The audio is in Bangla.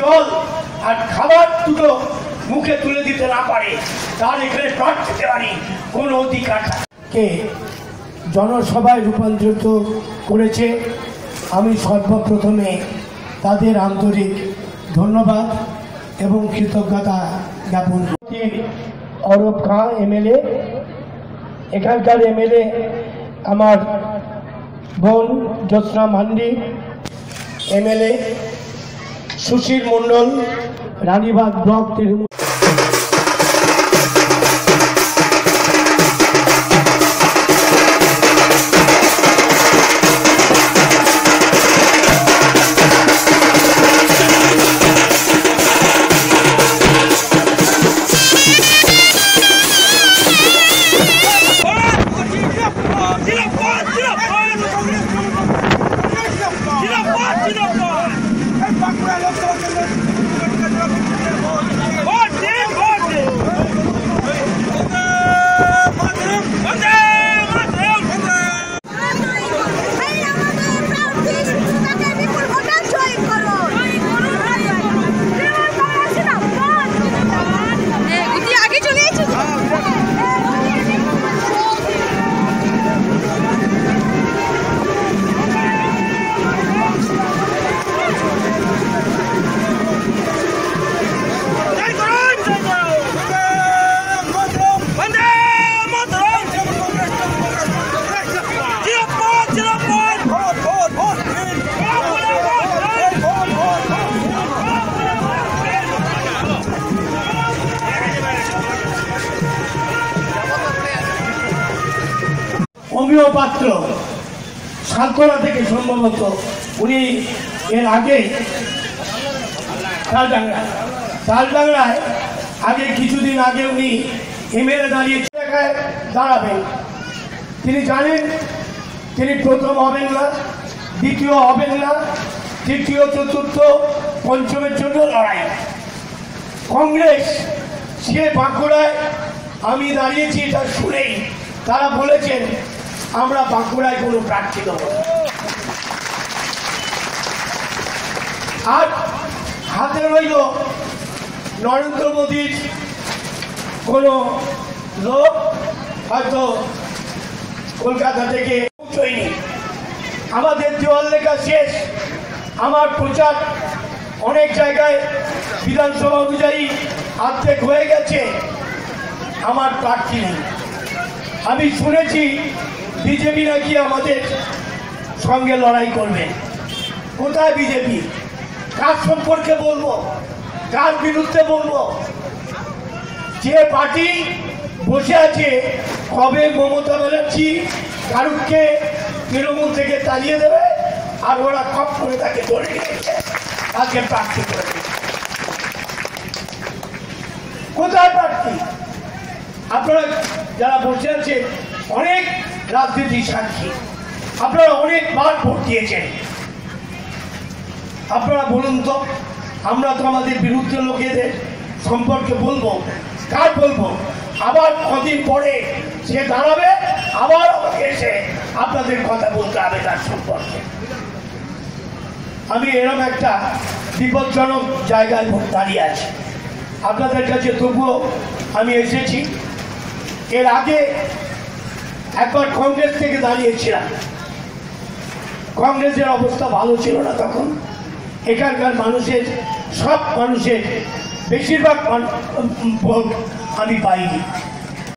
জল আর খাবার দুটো মুখে তুলে দিতে না পারে তার এখানে প্রার্থী দেওয়ারই কোনো অধিকার কে? জনসভায় রূপান্তরিত করেছে আমি সর্বপ্রথমে তাদের আন্তরিক ধন্যবাদ এবং কৃতজ্ঞতা জ্ঞাপন অরূপ খাঁ এমএলএ। এখানকার এমএলএ আমার বোন জ্যোৎস্না মান্ডি এমএলএ। সুশীল মণ্ডল রানীবাগ ব্লক তৃণমূল আগে অমিয় পাত্র সালকোলা থেকে সম্ভবত উনি এর আগে তালডাংরা তালডাংরায় আগে কিছুদিন আগে উনি এমএলএ দাঁড়িয়ে জায়গায় দাঁড়াবেন। তিনি জানেন তিনি প্রথম হবেন না, দ্বিতীয় হবেন না, তৃতীয়, চতুর্থ, পঞ্চমের জন্য লড়াই। কংগ্রেস, সে বাঁকুড়ায় আমি দাঁড়িয়েছি এটা শুনেই। তারা বলেছেন আমরা বাঁকুড়ায় কোনো প্রার্থী দেব আর হাতে রইল নরেন্দ্র মোদীর কোনো লোক, হয়তো কলকাতা থেকে পৌঁছয়নি আমাদের দেওয়াল লেখা শেষ। আমার প্রচার অনেক জায়গায় বিধানসভা অনুযায়ী অর্ধেক হয়ে গেছে। আমার প্রার্থী নেই। আমি শুনেছি বিজেপি নাকি আমাদের সঙ্গে লড়াই করবে? কোথায় বিজেপি? কার সম্পর্কে বলব? কার বিরুদ্ধে বলব? যে পার্টি বসে আছে, কবে মমতা ব্যানার্জি শাহরুখকে তৃণমূল থেকে তাড়িয়ে দেবে, আর ওরা কপ করে তাকে ধরে আজকে প্রার্থী করে। কোথায় প্রার্থী? আপনারা যারা বসে আছেন, অনেক রাজনীতি সাক্ষী আপনারা অনেকবার ভোট দিয়েছেন। আপনারা বলুন তো, আমরা তো আমাদের বিরুদ্ধে লোকেদের সম্পর্কে বলব, কার বলব? আবার কদিন পরে সে দাঁড়াবে, আবার এসে আপনাদের কথা বলতে হবে তার সম্পর্কে। আমি এরকম একটা বিপজ্জনক জায়গায় দাঁড়িয়ে আছি। আপনাদের কাছে তবুও আমি এসেছি। এর আগে একবার কংগ্রেস থেকে দাঁড়িয়েছিলাম। কংগ্রেসের অবস্থা ভালো ছিল না তখন। এখানকার মানুষের, সব মানুষের, বেশিরভাগ ভোট আমি পাইনি।